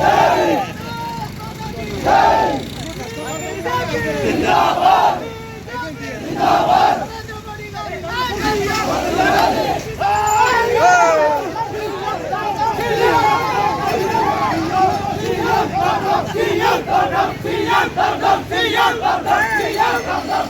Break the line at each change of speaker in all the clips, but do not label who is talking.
Hey! Siyam, Siyam, Siyam, Siyam, Siyam, Siyam,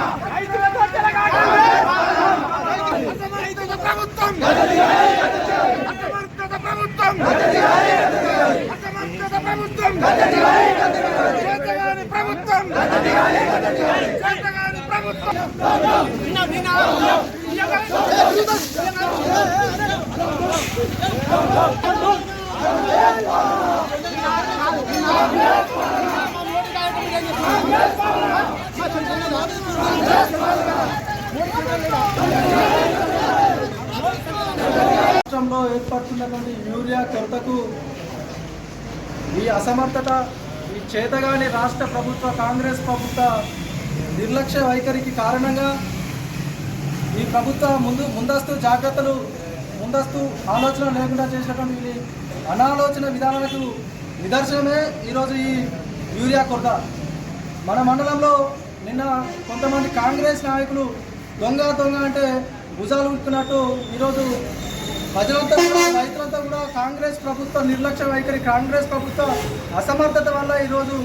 ప్రభుత్వం అసమర్థత ప్రభుత్వం అసమర్థత ప్రభుత్వం చేతగాని ప్రభుత్వం చేతగాని ప్రభుత్వం వినా, వినా.
రాష్ట్రంలో ఏర్పడుతున్నటువంటి యూరియా కొరతకు ఈ అసమర్థత ఈ చేతగాని రాష్ట్ర ప్రభుత్వ కాంగ్రెస్ ప్రభుత్వ నిర్లక్ష్య వైఖరికి కారణంగా ఈ ప్రభుత్వ ముందు ముందస్తు జాగ్రత్తలు ముందస్తు ఆలోచన లేకుండా చేసినటువంటి అనాలోచన విధానాలకు నిదర్శనమే ఈరోజు ఈ యూరియా కొరత. మన మండలంలో నిన్న కొంతమంది కాంగ్రెస్ నాయకులు దొంగ దొంగ అంటే భుజాలు ఉంటున్నట్టు ఈరోజు ప్రజలంతా కూడా రైతులంతా కూడా కాంగ్రెస్ ప్రభుత్వ నిర్లక్ష్య వైఖరి కాంగ్రెస్ ప్రభుత్వ అసమర్థత వల్ల ఈరోజు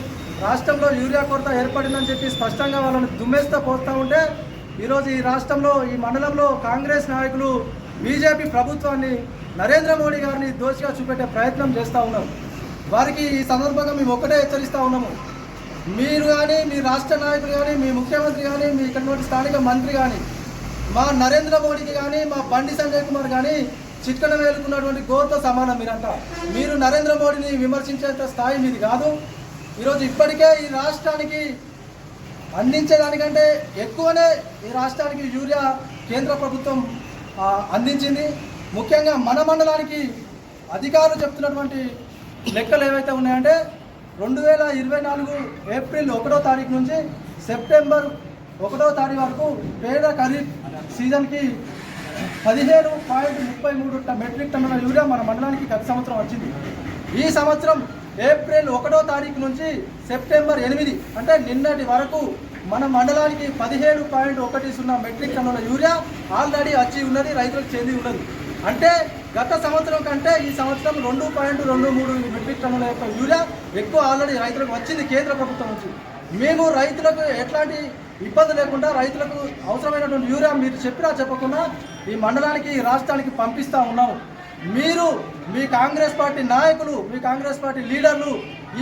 రాష్ట్రంలో యూరియా కొరత ఏర్పడిందని చెప్పి స్పష్టంగా వాళ్ళని దుమ్మేస్తా పోస్తూ ఉంటే ఈరోజు ఈ రాష్ట్రంలో ఈ మండలంలో కాంగ్రెస్ నాయకులు బీజేపీ ప్రభుత్వాన్ని నరేంద్ర మోడీ గారిని దోషిగా చూపెట్టే ప్రయత్నం చేస్తూ ఉన్నారు. వారికి ఈ సందర్భంగా మేము ఒకటే హెచ్చరిస్తూ ఉన్నాము. మీరు కానీ మీ రాష్ట్ర నాయకులు కానీ మీ ముఖ్యమంత్రి కానీ మీ ఇక్కడ స్థానిక మంత్రి కానీ మా నరేంద్ర మోడీకి కానీ మా బండి సంజయ్ కుమార్ కానీ చిట్కన వేలుకున్నటువంటి గోతో సమానం మీరంట మీరు నరేంద్ర మోడీని విమర్శించేంత స్థాయి మీది కాదు. ఈరోజు ఇప్పటికే ఈ రాష్ట్రానికి అందించేదానికంటే ఎక్కువనే ఈ రాష్ట్రానికి యూరియా కేంద్ర ప్రభుత్వం అందించింది. ముఖ్యంగా మన మండలానికి అధికారులు చెప్తున్నటువంటి లెక్కలు ఏవైతే ఉన్నాయంటే రెండు వేల ఇరవై నాలుగు ఏప్రిల్ ఒకటో తారీఖు నుంచి సెప్టెంబర్ ఒకటో తారీఖు వరకు పేద ఖరీఫ్ సీజన్కి పదిహేను పాయింట్ ముప్పై మూడు మెట్రిక్ టన్నుల యూరియా మన మండలానికి గత సంవత్సరం వచ్చింది. ఈ సంవత్సరం ఏప్రిల్ ఒకటో తారీఖు నుంచి సెప్టెంబర్ ఎనిమిది అంటే నిన్నటి వరకు మన మండలానికి పదిహేడు పాయింట్ ఒకటి సున్నా మెట్రిక్ టన్నుల యూరియా ఆల్రెడీ వచ్చి ఉన్నది రైతులకు చెంది ఉన్నది. అంటే గత సంవత్సరం కంటే ఈ సంవత్సరం రెండు పాయింట్ రెండు మూడు మెట్రిక్ టన్నుల యొక్క యూరియా ఎక్కువ ఆల్రెడీ రైతులకు వచ్చింది కేంద్ర ప్రభుత్వం నుంచి. మేము రైతులకు ఎట్లాంటి ఇబ్బంది లేకుండా రైతులకు అవసరమైనటువంటి యూరియా మీరు చెప్పినా చెప్పకుండా ఈ మండలానికి ఈ రాష్ట్రానికి పంపిస్తూ ఉన్నాము. మీరు మీ కాంగ్రెస్ పార్టీ నాయకులు మీ కాంగ్రెస్ పార్టీ లీడర్లు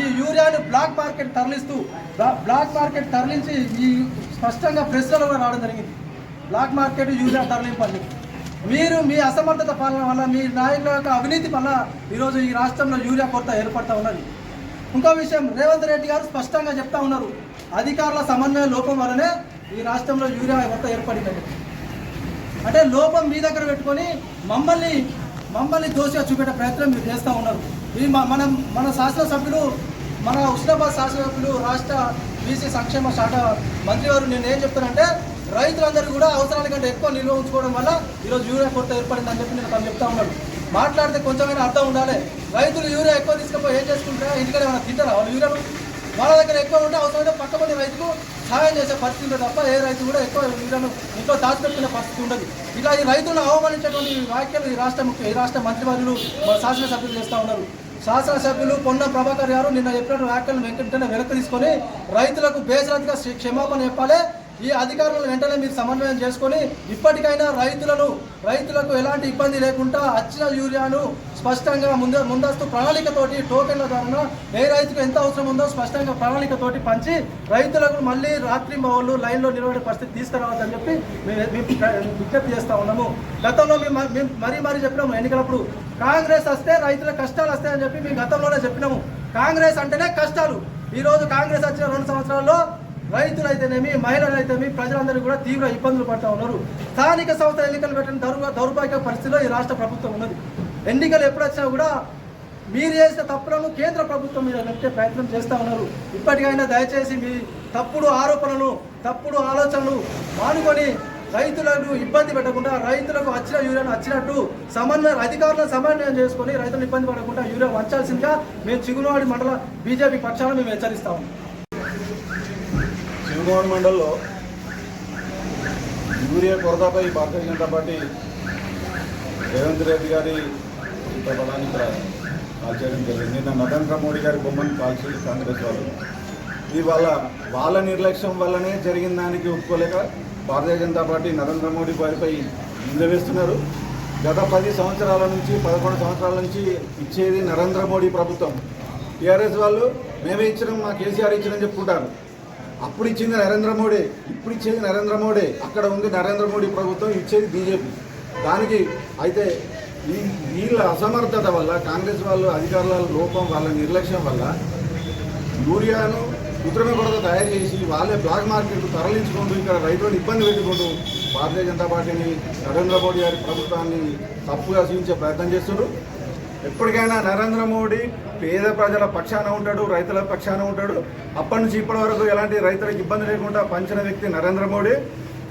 ఈ యూరియాను బ్లాక్ మార్కెట్ తరలిస్తూ బ్లాక్ మార్కెట్ తరలించి ఈ స్పష్టంగా ప్రెస్లలో కూడా రావడం జరిగింది. బ్లాక్ మార్కెట్ యూరియా తరలింపండి మీరు మీ అసమర్థత పాలన వల్ల మీ నాయకుల యొక్క అవినీతి వల్ల ఈరోజు ఈ రాష్ట్రంలో యూరియా కొరత ఏర్పడతా ఉన్నది. ఇంకో విషయం రేవంత్ రెడ్డి గారు స్పష్టంగా చెప్తా ఉన్నారు. అధికారుల సమన్వయ లోపం వల్లనే ఈ రాష్ట్రంలో యూరియా కొరత ఏర్పడిందని. అంటే లోపం మీ దగ్గర పెట్టుకొని మమ్మల్ని మమ్మల్ని దోషిగా చూపెట్టే ప్రయత్నం మీరు చేస్తూ ఉన్నారు. ఇది మన మనం మన శాసనసభ్యులు మన హుస్నాబాద్ శాసనసభ్యులు రాష్ట్ర బీసీ సంక్షేమ శాఖ మంత్రి గారు నేను ఏం చెప్తానంటే రైతులందరూ కూడా అవసరానికంటే ఎక్కువ నిల్వ ఉంచుకోవడం వల్ల ఈరోజు యూరియా కొరత ఏర్పడిందని చెప్పి నేను తను చెప్తా ఉన్నాడు మాట్లాడితే కొంచెమైనా అర్థం ఉండాలి. రైతులు యూరియా ఎక్కువ తీసుకుపోయి ఏం చేసుకుంటారా? ఎందుకంటే ఏమైనా తింటారా? వాళ్ళు యూరియాను వాళ్ళ దగ్గర ఎక్కువ ఉంటే అవసరమైతే పక్కపడి రైతుకు సహాయం చేసే పరిస్థితి ఉంటుంది తప్ప ఏ రైతు కూడా ఎక్కువ వీళ్ళను ఇంట్లో దాచిపెట్టుకునే పరిస్థితి ఉండదు. ఇలా ఈ రైతులను అవమానించేటువంటి వ్యాఖ్యలు ఈ రాష్ట్ర ముఖ్య ఈ రాష్ట్ర మంత్రివర్యులు శాసనసభ్యులు చేస్తూ ఉన్నారు. శాసనసభ్యులు పొన్న ప్రభాకర్ గారు నిన్న చెప్పిన వ్యాఖ్యలను వెంటనే వెనక్కి తీసుకొని రైతులకు బేసరతిగా క్షమాపణ చెప్పాలి ఈ అధికారులను వెంటనే మీరు సమన్వయం చేసుకొని ఇప్పటికైనా రైతులను రైతులకు ఎలాంటి ఇబ్బంది లేకుండా వచ్చిన యూరియాను స్పష్టంగా ముందు ముందస్తు ప్రణాళికతోటి టోకెన్ల ద్వారా ఏ రైతుకు ఎంత అవసరం ఉందో స్పష్టంగా ప్రణాళికతోటి పంచి రైతులకు మళ్ళీ రాత్రి మౌళ్ళు లైన్లో నిలబడే పరిస్థితి తీసుకురావద్దని చెప్పి మేము విజ్ఞప్తి చేస్తా ఉన్నాము. గతంలో మేము మేము మరీ మరీ చెప్పినాము ఎన్నికలప్పుడు. కాంగ్రెస్ వస్తే రైతుల కష్టాలు వస్తాయని చెప్పి మేము గతంలోనే చెప్పినాము. కాంగ్రెస్ అంటేనే కష్టాలు. ఈరోజు కాంగ్రెస్ వచ్చిన రెండు సంవత్సరాల్లో రైతులైతేనేమి మహిళలైతేనేమి ప్రజలందరూ కూడా తీవ్ర ఇబ్బందులు పడతా ఉన్నారు. స్థానిక సంస్థల ఎన్నికలు పెట్టిన దౌర్భ దౌర్భాగ్య పరిస్థితిలో ఈ రాష్ట్ర ప్రభుత్వం ఉన్నది. ఎన్నికలు ఎప్పుడొచ్చినా కూడా మీరు చేసిన తప్పులను కేంద్ర ప్రభుత్వం మీద నెట్టే ప్రయత్నం చేస్తూ ఉన్నారు. ఇప్పటికైనా దయచేసి మీ తప్పుడు ఆరోపణలు తప్పుడు ఆలోచనలు మానుకొని రైతులను ఇబ్బంది పెట్టకుండా రైతులకు వచ్చిన యూరియాను వచ్చినట్టు సమన్వయం అధికారులను సమన్వయం చేసుకొని రైతులను ఇబ్బంది పడకుండా యూరియా వంచాల్సిందిగా మేము చిగురువాడి మండల బీజేపీ పక్షాలను మేము హెచ్చరిస్తాము
శివగౌడ్ మండల్లో యూరియా కొరతపై భారతీయ జనతా పార్టీ రేవంత్ రెడ్డి గారి చిత్రపటాన్ని ఇక్కడ కాల్ చేయడం జరిగింది. నిన్న నరేంద్ర మోడీ గారి బొమ్మను కాల్చి కాంగ్రెస్ వాళ్ళు. ఇవాళ వాళ్ళ నిర్లక్ష్యం వల్లనే జరిగిన దానికి ఒప్పుకోలేక భారతీయ జనతా పార్టీ నరేంద్ర మోడీ వారిపై నిలవేస్తున్నారు గత పది సంవత్సరాల నుంచి పదకొండు సంవత్సరాల నుంచి ఇచ్చేది నరేంద్ర మోడీ ప్రభుత్వం. టీఆర్ఎస్ వాళ్ళు మేమే ఇచ్చినాం మా కేసీఆర్ ఇచ్చినని చెప్పుకుంటారు. అప్పుడు ఇచ్చింది నరేంద్ర మోడీ ఇప్పుడు ఇచ్చేది నరేంద్ర మోడీ అక్కడ ఉంది నరేంద్ర మోడీ ప్రభుత్వం ఇచ్చేది బీజేపీ. దానికి అయితే ఈ వీళ్ళ అసమర్థత వల్ల కాంగ్రెస్ వాళ్ళు అధికారుల లోపం వాళ్ళ నిర్లక్ష్యం వల్ల యూరియాను కృత్రిమ కొరత తయారు చేసి వాళ్ళే బ్లాక్ మార్కెట్ తరలించుకుంటూ ఇక్కడ రైతులను ఇబ్బంది పెట్టుకుంటూ భారతీయ జనతా పార్టీని నరేంద్ర మోడీ గారి ప్రభుత్వాన్ని తప్పుగా చూపించే ప్రయత్నం చేస్తున్నారు. ఎప్పటికైనా నరేంద్ర మోడీ పేద ప్రజల పక్షాన ఉంటాడు రైతుల పక్షాన ఉంటాడు. అప్పటి నుంచి ఇప్పటి వరకు ఎలాంటి రైతులకు ఇబ్బంది లేకుండా పంచిన వ్యక్తి నరేంద్ర మోడీ.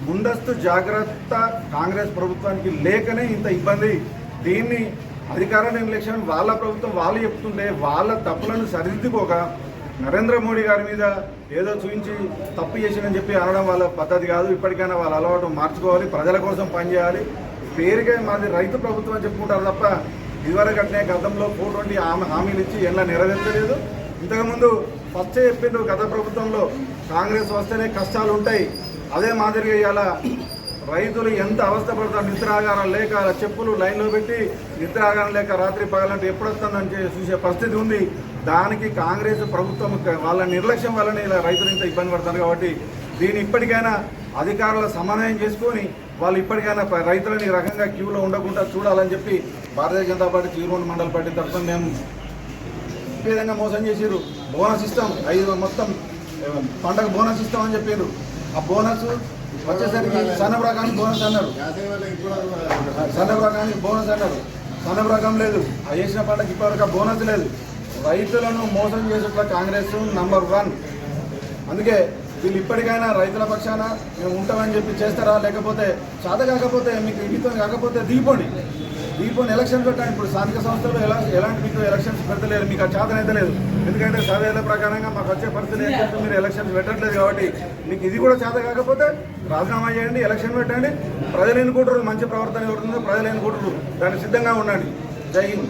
ముందస్తు జాగ్రత్త కాంగ్రెస్ ప్రభుత్వానికి లేకనే ఇంత ఇబ్బంది. దీన్ని అధికారాన్ని నిర్లక్ష్యం వాళ్ళ ప్రభుత్వం వాళ్ళు చెప్తుంటే వాళ్ళ తప్పులను సరిదిద్దుకోక నరేంద్ర మోడీ గారి మీద ఏదో చూపించి తప్పు చేసిందని చెప్పి అనడం వాళ్ళ పద్ధతి కాదు. ఇప్పటికైనా వాళ్ళ అలవాటు మార్చుకోవాలి ప్రజల కోసం పనిచేయాలి. పేరుగా మాది రైతు ప్రభుత్వం అని చెప్పుకుంటారు తప్ప ఇదివరకు గతంలో ఫోర్ ట్వంటీ హామీలు ఇచ్చి ఎలా నెరవేర్చలేదు. ఇంతకుముందు ఫస్ట్ చెప్పిండు గత ప్రభుత్వంలో కాంగ్రెస్ వస్తేనే కష్టాలు ఉంటాయి. అదే మాదిరిగా ఇవాళ రైతులు ఎంత అవస్థపడతారు నిద్రాగారం లేక చెప్పులు లైన్లో పెట్టి నిద్రాగారం లేక రాత్రి పగలంటే ఎప్పుడు వస్తుందని చూసే పరిస్థితి ఉంది. దానికి కాంగ్రెస్ ప్రభుత్వం వాళ్ళ నిర్లక్ష్యం వల్లనే ఇలా రైతులు ఇంత ఇబ్బంది పడతారు కాబట్టి దీన్ని ఇప్పటికైనా అధికారుల సమన్వయం చేసుకొని వాళ్ళు ఇప్పటికైనా రైతులని రకంగా క్యూలో ఉండకుండా చూడాలని చెప్పి భారతీయ జనతా పార్టీ చీరుగొండ మండల పార్టీ తరఫున మేము విధంగా మోసం చేసిర్రు? బోనస్ ఇస్తాం. ఐదు మొత్తం పండగ బోనస్ ఇస్తామని చెప్పారు ఆ బోనస్ వచ్చేసరికి సన్నపు రకానికి బోనస్ అన్నారు. సన్నపు బోనస్ అన్నారు. సన్నపు రకం లేదు. ఆ చేసిన పంటకి ఇప్పటివరకు ఆ బోనస్ లేదు. రైతులను మోసం చేసేట్ల కాంగ్రెస్ నంబర్ వన్. అందుకే వీళ్ళు ఇప్పటికైనా రైతుల పక్షాన మేము ఉంటామని చెప్పి చేస్తారా? లేకపోతే చాత కాకపోతే మీకు ఇంటితో కాకపోతే దిగిపోండి. దిగిపోండి ఎలక్షన్ పెట్టండి ఇప్పుడు స్థానిక సంస్థలు ఎలా ఎలాంటి మీకు ఎలక్షన్స్ పెడతలేరు. మీకు ఆ చేతన అయితే లేదు ఎందుకంటే సర్వేల ప్రకారంగా మాకు వచ్చే పరిస్థితి ఏంటంటే మీరు ఎలక్షన్స్ పెట్టట్లేదు కాబట్టి మీకు ఇది కూడా చేత కాకపోతే రాజీనామా చేయండి ఎలక్షన్ పెట్టండి. ప్రజలు ఎన్నుకుంటారు మంచి ప్రవర్తన ఎవరుందో ప్రజలు ఎన్నుకుంటారు. దానికి సిద్ధంగా ఉండండి. జై హింద్.